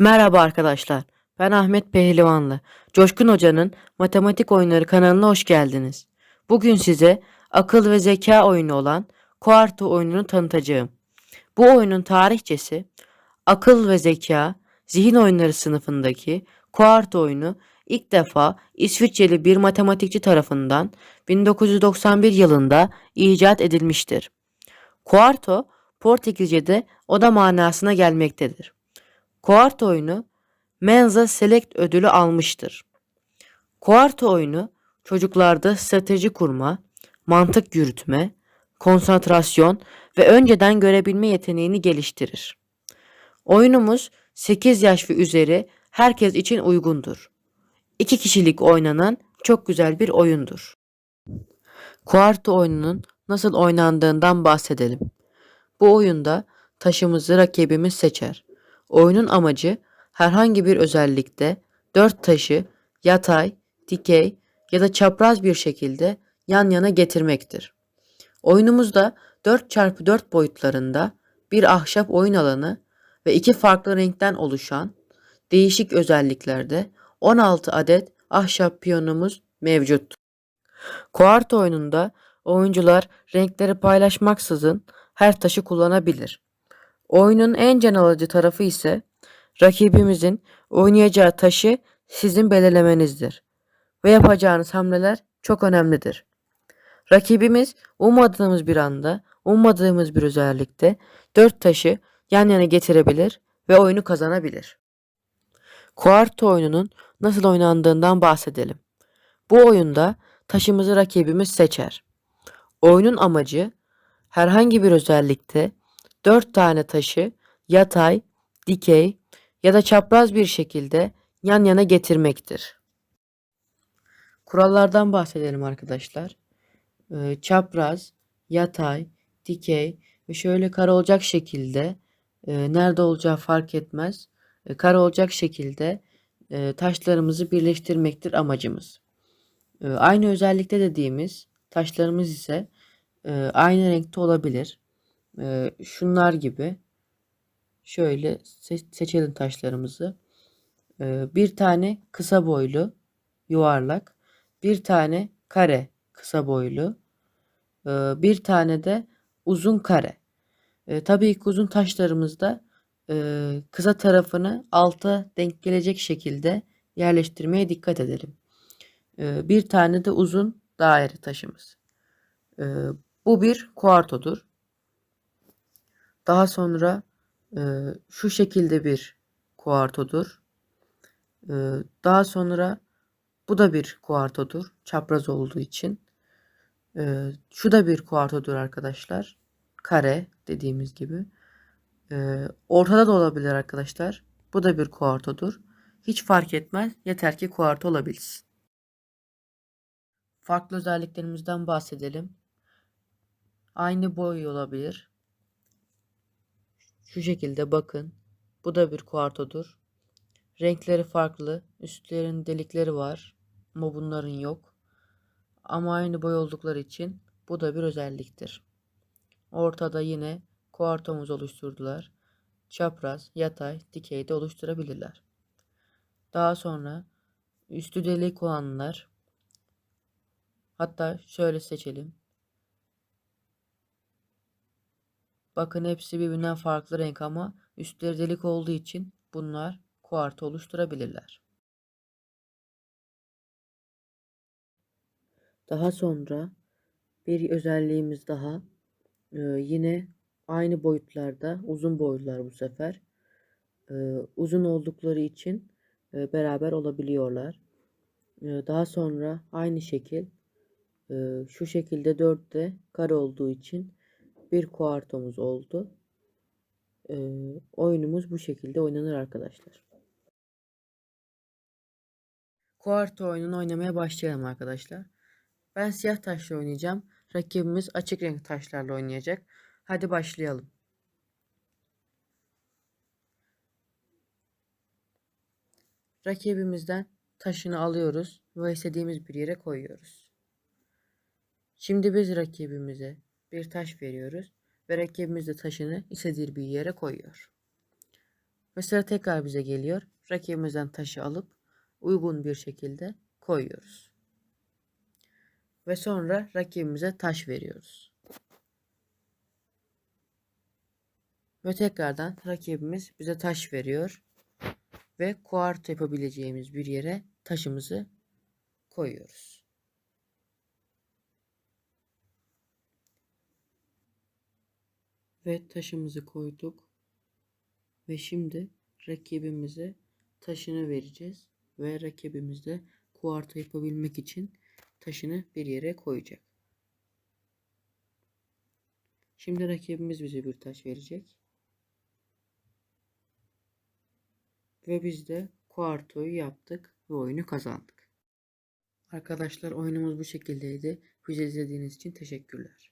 Merhaba arkadaşlar. Ben Ahmet Pehlivanlı. Coşkun Hoca'nın Matematik Oyunları kanalına hoş geldiniz. Bugün size akıl ve zeka oyunu olan Kuarto oyununu tanıtacağım. Bu oyunun tarihçesi akıl ve zeka zihin oyunları sınıfındaki Kuarto oyunu ilk defa İsviçreli bir matematikçi tarafından 1991 yılında icat edilmiştir. Kuarto Portekizce'de oda manasına gelmektedir. Kuarto oyunu Menza Select ödülü almıştır. Kuarto oyunu çocuklarda strateji kurma, mantık yürütme, konsantrasyon ve önceden görebilme yeteneğini geliştirir. Oyunumuz 8 yaş ve üzeri herkes için uygundur. 2 kişilik oynanan çok güzel bir oyundur. Kuarto oyununun nasıl oynandığından bahsedelim. Bu oyunda taşımızı rakibimiz seçer. Oyunun amacı herhangi bir özellikte dört taşı yatay, dikey ya da çapraz bir şekilde yan yana getirmektir. Oyunumuzda 4x4 boyutlarında bir ahşap oyun alanı ve iki farklı renkten oluşan değişik özelliklerde 16 adet ahşap piyonumuz mevcut. Kuart oyununda oyuncular renkleri paylaşmaksızın her taşı kullanabilir. Oyunun en can alıcı tarafı ise rakibimizin oynayacağı taşı sizin belirlemenizdir ve yapacağınız hamleler çok önemlidir. Rakibimiz ummadığımız bir anda, ummadığımız bir özellikte dört taşı yan yana getirebilir ve oyunu kazanabilir. Kuarto oyununun nasıl oynandığından bahsedelim. Bu oyunda taşımızı rakibimiz seçer. Oyunun amacı herhangi bir özellikte 4 tane taşı yatay, dikey ya da çapraz bir şekilde yan yana getirmektir. Kurallardan bahsedelim arkadaşlar. Ee, çapraz, yatay, dikey ve şöyle kare olacak şekilde e, nerede olacağı fark etmez. E, kare olacak şekilde e, taşlarımızı birleştirmektir amacımız. E, aynı özellikte dediğimiz taşlarımız ise aynı renkte olabilir. E, şunlar gibi. Şöyle se- seçelim taşlarımızı. E, bir tane kısa boylu yuvarlak. Bir tane kare kısa boylu. E, bir tane de uzun kare. Tabii ki uzun taşlarımızda kısa tarafını alta denk gelecek şekilde yerleştirmeye dikkat edelim. Bir tane de uzun daire taşımız. Bu bir kuartodur. Daha sonra e, şu şekilde bir kuartodur. E, daha sonra bu da bir kuartodur. Çapraz olduğu için. E, şu da bir kuartodur arkadaşlar. Kare dediğimiz gibi. E, ortada da olabilir arkadaşlar. Bu da bir kuartodur. Hiç fark etmez. Yeter ki kuarto olabilsin. Farklı özelliklerimizden bahsedelim. Aynı boy olabilir. Şu şekilde bakın. Bu da bir kuartodur. Renkleri farklı. Üstlerin delikleri var. Ama bunların yok. Ama aynı boy oldukları için bu da bir özelliktir. Ortada yine kuartomuz oluşturdular. Çapraz, yatay, dikey de oluşturabilirler. Daha sonra üstü delik olanlar hatta şöyle seçelim. Bakın hepsi birbirinden farklı renk ama üstleri delik olduğu için bunlar kuartı oluşturabilirler. Daha sonra bir özelliğimiz daha ee, yine aynı boyutlarda uzun boylular bu sefer ee, uzun oldukları için e, beraber olabiliyorlar. Ee, daha sonra aynı şekil e, şu şekilde dörtte kare olduğu için bir kuartomuz oldu. Ee, oyunumuz bu şekilde oynanır arkadaşlar. Kuarto oyununu oynamaya başlayalım arkadaşlar. Ben siyah taşla oynayacağım. Rakibimiz açık renk taşlarla oynayacak. Hadi başlayalım. Rakibimizden taşını alıyoruz ve istediğimiz bir yere koyuyoruz. Şimdi biz rakibimize bir taş veriyoruz ve rakibimiz de taşını istediği bir yere koyuyor. Ve sıra tekrar bize geliyor. Rakibimizden taşı alıp uygun bir şekilde koyuyoruz. Ve sonra rakibimize taş veriyoruz. Ve tekrardan rakibimiz bize taş veriyor. Ve kuartı yapabileceğimiz bir yere taşımızı koyuyoruz. Ve taşımızı koyduk. Ve şimdi rakibimize taşını vereceğiz. Ve rakibimiz de kuartı yapabilmek için taşını bir yere koyacak. Şimdi rakibimiz bize bir taş verecek. Ve biz de kuartoyu yaptık ve oyunu kazandık. Arkadaşlar oyunumuz bu şekildeydi. Bizi izlediğiniz için teşekkürler.